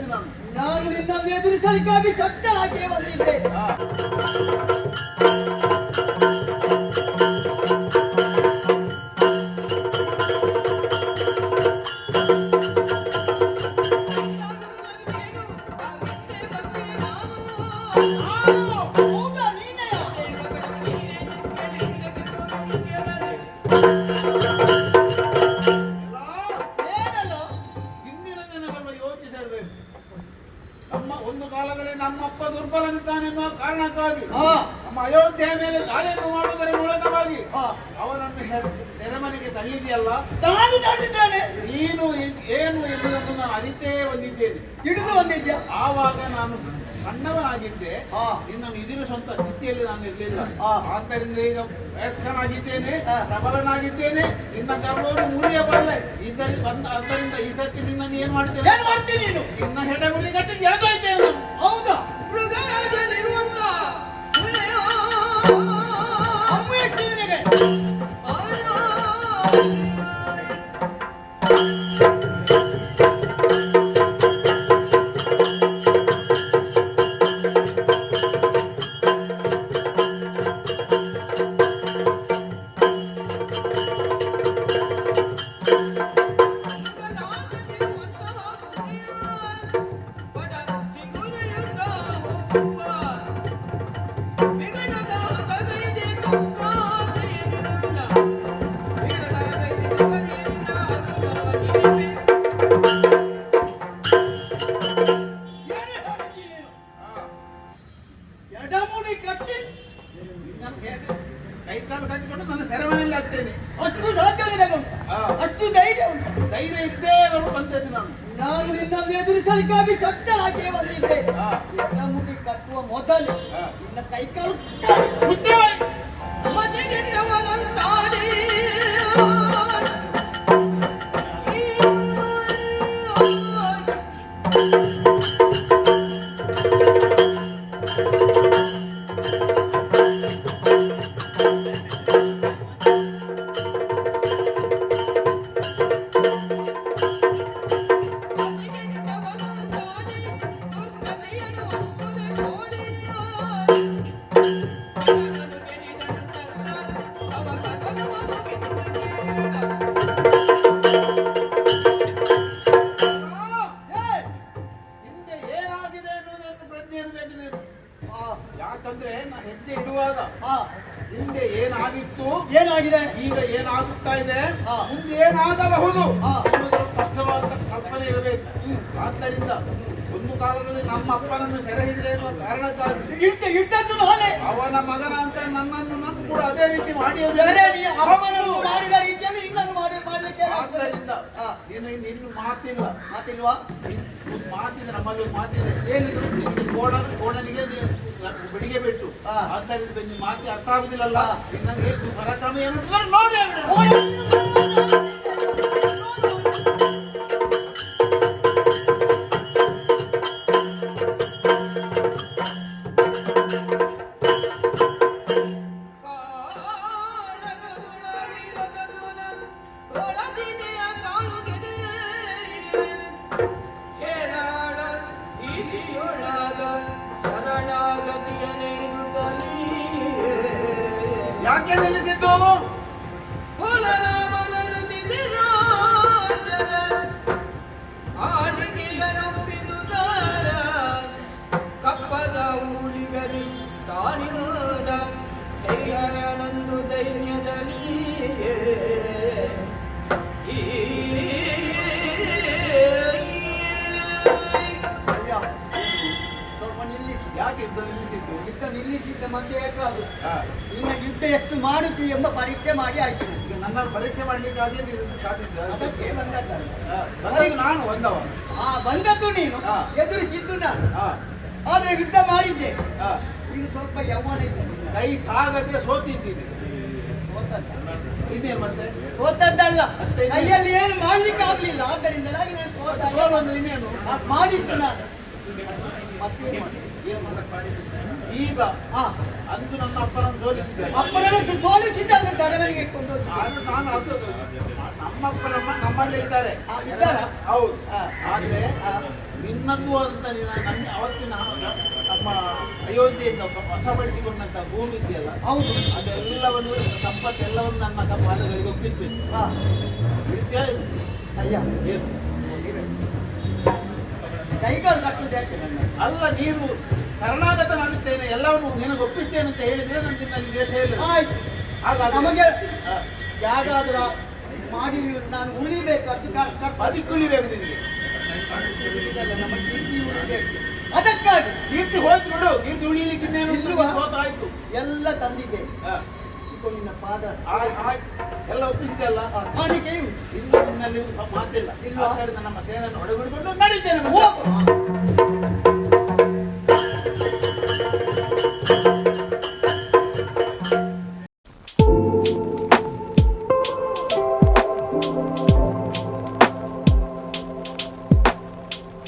ನಾನು. ನಾನು ನಿನ್ನನ್ನು ಎದುರಿಸಲಿಕ್ಕಾಗಿ ಚಚ್ಚಲಾಗಿಯೇ ಬಂದಿದ್ದೆ. ಕಾರಣಕ್ಕಾಗಿ ನಮ್ಮ ಅಯೋಧ್ಯೆಯ ಮೇಲೆ ದಾಳಿಯನ್ನು ಮಾಡುವುದರ ಮೂಲಕವಾಗಿ ಅವನನ್ನು ಸೆರೆಮನೆಗೆ ತಳ್ಳಿದೆಯಲ್ಲ ನಾನು ತಳ್ಳಿದ್ದೇನೆ. ನೀನು ಏನು ಎನ್ನುವುದನ್ನು ನಾನು ಅರಿತೇ ಬಂದಿದ್ದೇನೆ ತಿಳಿದು ಬಂದಿದ್ದೆ ಆವಾಗ ನಾನು ಸಣ್ಣವನಾಗಿದ್ದೆ. ನಿನ್ನನ್ನು ಇದಿನ ಇದಿರುವಂತ ಸ್ಥಿತಿಯಲ್ಲಿ ನಾನು ಇರಲಿಲ್ಲ. ಆದ್ದರಿಂದ ಈಗ ವಯಸ್ಕನಾಗಿದ್ದೇನೆ ಪ್ರಬಲನಾಗಿದ್ದೇನೆ. ನಿನ್ನ ಕರ್ಮವನ್ನು ಮುರಿಯಬಲ್ಲೆ ಇದರಿಂದ ಬಂದ ಆದ್ದರಿಂದ ಈ ಸರ್ತಿ ನಿನ್ನನ್ನು ಏನ್ ಮಾಡ್ತೇನೆ? ಏನ್ ಮಾಡ್ತೀನಿ ನೀನು? ನಿನ್ನ ಹೆಡೆಗುಳಿ ಗಟ್ಟಿಗೆ ಎಳ್ದೊಯ್ತೇನೆ ನಾನು. ಧೈರ್ಯ ಉಂಟು ಧೈರ್ಯ ಇದ್ದೇ ಬರು ಬಂದದ್ದು ನಾನು ನಾನು ನಿನ್ನನ್ನು ಎದುರಿಸಲಿಕ್ಕಾಗಿ ಚಚ್ಚಲಾಗಿಯೇ ಬಂದಿದ್ದೆ. ಎಡಮುಡಿ ಕಟ್ಟುವ ಮೊದಲು. ನಿನ್ನ ಕೈಕಾಲು ಮುಚ್ಚಬಾಯಿ. ಏ, ಏನಾಗಿದೆ? ಈಗ ಏನಾಗುತ್ತಾ ಇದೆ. ಮುಂದೆ ಏನಾಗಬಹುದು? ಸ್ಪಷ್ಟವಾದ ಕಲ್ಪನೆ ಇರಬೇಕು. ಆದ್ದರಿಂದ ಒಂದು ಕಾಲದಲ್ಲಿ ನಮ್ಮ ಅಪ್ಪನನ್ನು ಸೆರೆ ಹಿಡಿದೆ ಎನ್ನುವ ಕಾರಣಕ್ಕಾಗಿ ಅವನ ಮಗನ ಅಂತ ನನ್ನನ್ನು ನಾನು ಕೂಡ ಅದೇ ರೀತಿ ಮಾಡಿ ಮಾಡಿದ ರೀತಿಯಲ್ಲಿ ನಿನ್ನನ್ನು ಮಾಡಿ ಮಾಡ್ಲಿಕ್ಕೆ. ಆದ್ದರಿಂದ ಆ, ನಿನ್ನ ಮಾತಿಲ್ಲ. ಮಾತಿಲ್ವಾ? ಮಾತಿದೆ ನಮ್ಮಲ್ಲಿ ಮಾತಿದೆ. ಏನಿದ್ರು ನಿನಗೆ ಕೋಣ ಕೋಣನಿಗೆ. ಆದ್ದರಿಂದ ನಿಮ್ಮ ಮಾತಿ ಅರ್ಥ ಆಗುದಿಲ್ಲಲ್ಲ ಹಾ. ನಿನ್ನಂಗೆ ಪರಾಕ್ರಮ ಏನು ನೋಡಿ ಹೇಳ್ಬಿಡು. ಯಾಕೆ ನಿಲ್ಲಿಸಿದ್ದು ಕಪ್ಪದ ಊಳಿಗಲಿ ತಾನಿಂದ ಧೈರ್ಯನಂದು ದೈನ್ಯದಲ್ಲಿ ಯಾಕೆ ಯುದ್ಧ ನಿಲ್ಲಿಸಿದ್ದು ಮತ್ತೆ ಏಕಾದು. ನಿನ್ನ ಯುದ್ಧ ಎಷ್ಟು ಮಾಡುತ್ತಿ ಎಂಬ ಪರೀಕ್ಷೆ ಮಾಡಿ ಆಯ್ತು. ಈಗ ನನ್ನ ಪರೀಕ್ಷೆ ಮಾಡ್ಲಿಕ್ಕಾಗಿ ನೀನು ಕಾದಿದ್ದ ಅದಕ್ಕೆ ಬಂದದ್ದು ನಾನು ಬಂದವ. ಆ ಬಂದದ್ದು ನೀನು. ಎದುರಿಸಿದ್ದು ನಾನು. ಆದ್ರೆ ಯುದ್ಧ ಮಾಡಿದ್ದೆ. ನೀನು ಸ್ವಲ್ಪ ಯೌವನ ನಿನ್ನ. ಕೈ ಸಾಗದೆ ಸೋತಿದ್ದೀನಿ ಸೋತದ್ದ. ಇನ್ನೇನು ಮತ್ತೆ? ಸೋತದ್ದಲ್ಲ. ಕೈಯಲ್ಲಿ ಏನು ಮಾಡ್ಲಿಕ್ಕೆ ಆಗ್ಲಿಲ್ಲ. ಆದ್ದರಿಂದ ನಾನು ಸೋತ ಇನ್ನೇನು? ಮಾಡಿದ್ದು ನಾನು. ಮತ್ತೆ ಮಾಡಿ ಏನು ಮಾಡಿದ್ದು? ಈಗ ಗೆದ್ದು ನನ್ನ ಅಪ್ಪನನ್ನು ಸೋಲಿಸಿದೆ ಅಪ್ಪನನ್ನು ಸರವಣಿಗೆ ಕೊಂಡೋಗಿ ನಾನು ನಾನು ಅದು ನಮ್ಮ ಅಪ್ಪನಮ್ಮ ನಮ್ಮಲ್ಲೇ ಇದ್ದಾರೆ. ಇದ್ದಾರಾ? ಹೌದು. ಆದರೆ ನಿನ್ನದು ಅಂತ ನನ್ನ ಅವತ್ತು ನಾನು ನಮ್ಮ ಅಯೋಧ್ಯೆಯಿಂದ ವಶಪಡಿಸಿಕೊಂಡಂತ ಭೂಮಿ ಇದೆಯಲ್ಲ ಹೌದು. ಅದೆಲ್ಲವನ್ನು ಸಂಪತ್ತೆಲ್ಲವನ್ನು ನನ್ನ ಪಾದಗಳಿಗೆ ಒಪ್ಪಿಸ್ಬೇಕು? ಅಯ್ಯ. ಕೈಗಳು ಕಟ್ಟುದು ಯಾಕೆ ಅಲ್ಲ ನೀನು ಶರಣಾಗತನಾಗುತ್ತೇನೆ ಎಲ್ಲವನ್ನು ನಿನಗೆ ಒಪ್ಪಿಸ್ತೇನೆ ಅಂತ ಹೇಳಿದ್ರೆ ನನ್ನ ನಿನ್ನಲ್ಲಿ ದ್ವೇಷ ಇಲ್ಲ ಆಯ್ತು. ಹಾಗಾಗಿ ನಮಗೆ ಯಾರಾದ್ರ ಮಾಡಿ ನಾನು ಉಳಿಬೇಕು ಅದಕ್ಕೆ ಉಳಿಬೇಕು ನಿನಗೆ ನಮ್ಮ ಕೀರ್ತಿ ಉಳಿಬೇಕು ಅದಕ್ಕಾಗಿ. ಕೀರ್ತಿ ಹೋಯ್ತು ನೋಡು ಕೀರ್ತಿ ಉಳಿಲಿಕ್ಕೆ ಆಯ್ತು. ಎಲ್ಲ ತಂದಿದ್ದೆ. ನಿನ್ನ ಪಾದ. ಎಲ್ಲ ಒಪ್ಪಿಸಿದೆಲ್ಲ ಆ, ಕಾಣಿಕೆಯು ಇನ್ನು ನಿನ್ನಲ್ಲಿ ಮಾತಿಲ್ಲ. ಇಲ್ಲ ನಮ್ಮ ಸೇನೆಯನ್ನು ಹೊಡೆಗುಡಿಕೊಂಡು ನಡೀತೇನೆ. ಹೋಗು. thank you.